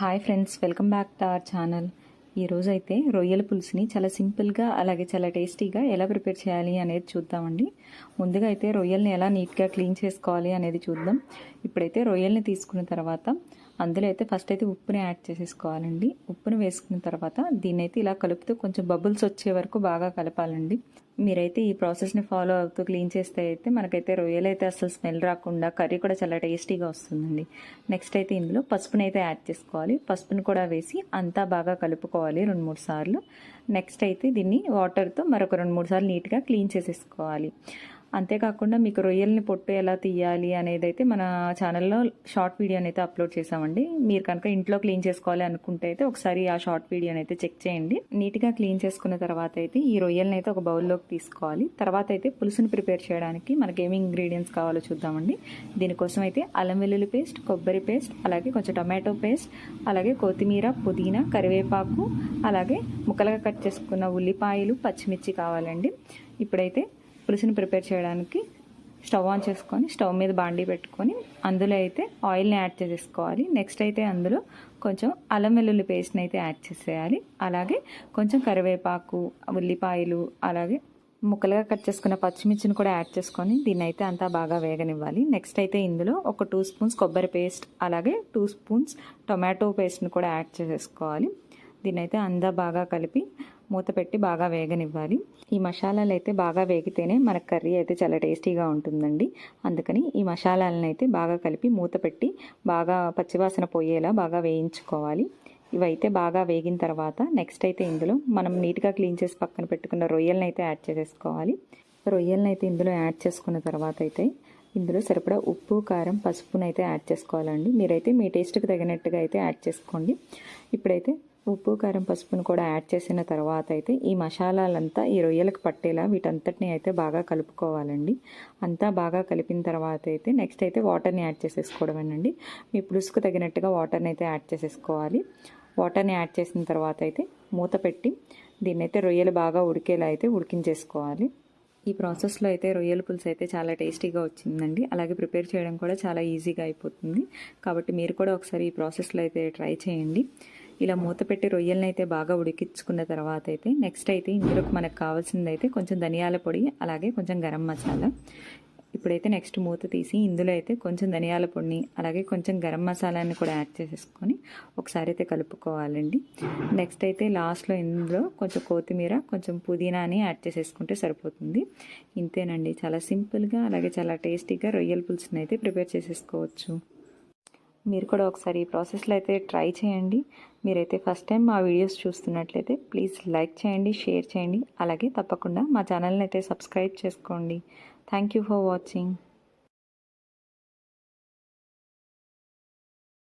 Hi friends welcome back to our channel ఈరోజు అయితే రొయ్యల పులుసుని చాలా సింపుల్గా అలాగే చాలా టేస్టీగా ఎలా ప్రిపేర్ చేయాలి అనేది చూద్దామండి. ముందుగా అయితే రొయ్యల్ని ఎలా నీట్గా క్లీన్ చేసుకోవాలి అనేది చూద్దాం. ఇప్పుడైతే రొయ్యల్ని తీసుకున్న తర్వాత అందులో అయితే ఫస్ట్ అయితే ఉప్పుని యాడ్ చేసేసుకోవాలండి. ఉప్పుని వేసుకున్న తర్వాత దీన్ని అయితే ఇలా కలుపుతూ కొంచెం బబుల్స్ వచ్చే వరకు బాగా కలపాలండి. మీరైతే ఈ ప్రాసెస్ని ఫాలో అవుతూ క్లీన్ చేస్తే అయితే మనకైతే రొయ్యలు అయితే అసలు స్మెల్ రాకుండా కర్రీ కూడా చాలా టేస్టీగా వస్తుందండి. నెక్స్ట్ అయితే ఇందులో పసుపుని అయితే యాడ్ చేసుకోవాలి. పసుపుని కూడా వేసి అంతా బాగా కలుపుకోవాలి రెండు మూడు సార్లు. నెక్స్ట్ అయితే దీన్ని వాటర్తో మరొక రెండు మూడు సార్లు నీట్గా క్లీన్ చేసేసుకోవాలి. అంతేకాకుండా మీకు రొయ్యల్ని పొట్టు ఎలా తీయాలి అనేది అయితే మన ఛానల్లో షార్ట్ వీడియోని అయితే అప్లోడ్ చేసామండి మీరు కనుక ఇంట్లో క్లీన్ చేసుకోవాలి అనుకుంటే అయితే ఒకసారి ఆ షార్ట్ వీడియోని అయితే చెక్ చేయండి. నీట్గా క్లీన్ చేసుకున్న తర్వాత అయితే ఈ రొయ్యల్ని అయితే ఒక బౌల్లోకి తీసుకోవాలి. తర్వాత అయితే పులుసుని ప్రిపేర్ చేయడానికి మనకి ఏమి ఇంగ్రీడియంట్స్ కావాలో చూద్దామండి. దీనికోసం అయితే అల్లం వెల్లుల్లి పేస్ట్ కొబ్బరి పేస్ట్ అలాగే కొంచెం టమాటో పేస్ట్ అలాగే కొత్తిమీర పుదీనా కరివేపాకు అలాగే ముక్కలుగా కట్ చేసుకున్న ఉల్లిపాయలు పచ్చిమిర్చి కావాలండి. ఇప్పుడైతే పులుసుని ప్రిపేర్ చేయడానికి స్టవ్ ఆన్ చేసుకొని స్టవ్ మీద బాండీ పెట్టుకొని అందులో అయితే ఆయిల్ని యాడ్ చేసేసుకోవాలి. నెక్స్ట్ అయితే అందులో కొంచెం అల్లం వెల్లుల్లి పేస్ట్ని అయితే యాడ్ చేసేయాలి. అలాగే కొంచెం కరివేపాకు ఉల్లిపాయలు అలాగే ముక్కలుగా కట్ చేసుకున్న పచ్చిమిర్చిని కూడా యాడ్ చేసుకొని దీన్ని అయితే అంతా బాగా వేగనివ్వాలి. నెక్స్ట్ అయితే ఇందులో ఒక టూ స్పూన్స్ కొబ్బరి పేస్ట్ అలాగే టూ స్పూన్స్ టొమాటో పేస్ట్ని కూడా యాడ్ చేసేసుకోవాలి. దీన్నైతే అందా అంతా బాగా కలిపి మూత పెట్టి బాగా వేగనివ్వాలి. ఈ మసాలాలు అయితే బాగా వేగితేనే మన కర్రీ అయితే చాలా టేస్టీగా ఉంటుందండి. అందుకని ఈ మసాలాలను అయితే బాగా కలిపి మూత పెట్టి బాగా పచ్చివాసన పోయేలా బాగా వేయించుకోవాలి. ఇవైతే బాగా వేగిన తర్వాత నెక్స్ట్ అయితే ఇందులో మనం నీట్గా క్లీన్ చేసి పక్కన పెట్టుకున్న రొయ్యలను అయితే యాడ్ చేసేసుకోవాలి. రొయ్యలను అయితే ఇందులో యాడ్ చేసుకున్న తర్వాత అయితే ఇందులో సరిపడా ఉప్పు కారం పసుపునైతే యాడ్ చేసుకోవాలండి. మీరైతే మీ టేస్ట్కి తగినట్టుగా అయితే యాడ్ చేసుకోండి. ఇప్పుడైతే ఉప్పు కారం పసుపును కూడా యాడ్ చేసిన తర్వాత అయితే ఈ మసాలాలంతా ఈ రొయ్యలకు పట్టేలా వీటంతటిని అయితే బాగా కలుపుకోవాలండి. అంతా బాగా కలిపిన తర్వాత అయితే నెక్స్ట్ అయితే వాటర్ని యాడ్ చేసేసుకోవడమేనండి. మీ పులుసుకు తగినట్టుగా వాటర్ని అయితే యాడ్ చేసేసుకోవాలి. వాటర్ని యాడ్ చేసిన తర్వాత అయితే మూత పెట్టి దీన్నైతే రొయ్యలు బాగా ఉడికేలా అయితే ఉడికించేసుకోవాలి. ఈ ప్రాసెస్లో అయితే రొయ్యల పులుసు అయితే చాలా టేస్టీగా వచ్చిందండి. అలాగే ప్రిపేర్ చేయడం కూడా చాలా ఈజీగా అయిపోతుంది. కాబట్టి మీరు కూడా ఒకసారి ఈ ప్రాసెస్లో అయితే ట్రై చేయండి. ఇలా మూత పెట్టి రొయ్యలను అయితే బాగా ఉడికించుకున్న తర్వాత అయితే నెక్స్ట్ అయితే ఇందులోకి మనకు కావాల్సింది అయితే కొంచెం ధనియాల పొడి అలాగే కొంచెం గరం మసాలా. ఇప్పుడైతే నెక్స్ట్ మూత తీసి ఇందులో అయితే కొంచెం ధనియాల పొడిని అలాగే కొంచెం గరం మసాలాని కూడా యాడ్ చేసేసుకొని ఒకసారి అయితే కలుపుకోవాలండి. నెక్స్ట్ అయితే లాస్ట్లో ఇందులో కొంచెం కొత్తిమీర కొంచెం పుదీనాని యాడ్ చేసేసుకుంటే సరిపోతుంది. ఇంతేనండి. చాలా సింపుల్గా అలాగే చాలా టేస్టీగా రొయ్యల పులుసుని అయితే ప్రిపేర్ చేసేసుకోవచ్చు. మీరు కూడా ఒకసారి ఈ ప్రాసెస్లో అయితే ట్రై చేయండి. మీరైతే ఫస్ట్ టైం మా వీడియోస్ చూస్తున్నట్లయితే ప్లీజ్ లైక్ చేయండి షేర్ చేయండి. అలాగే తప్పకుండా మా ఛానల్ని అయితే సబ్స్క్రైబ్ చేసుకోండి. Thank you for watching.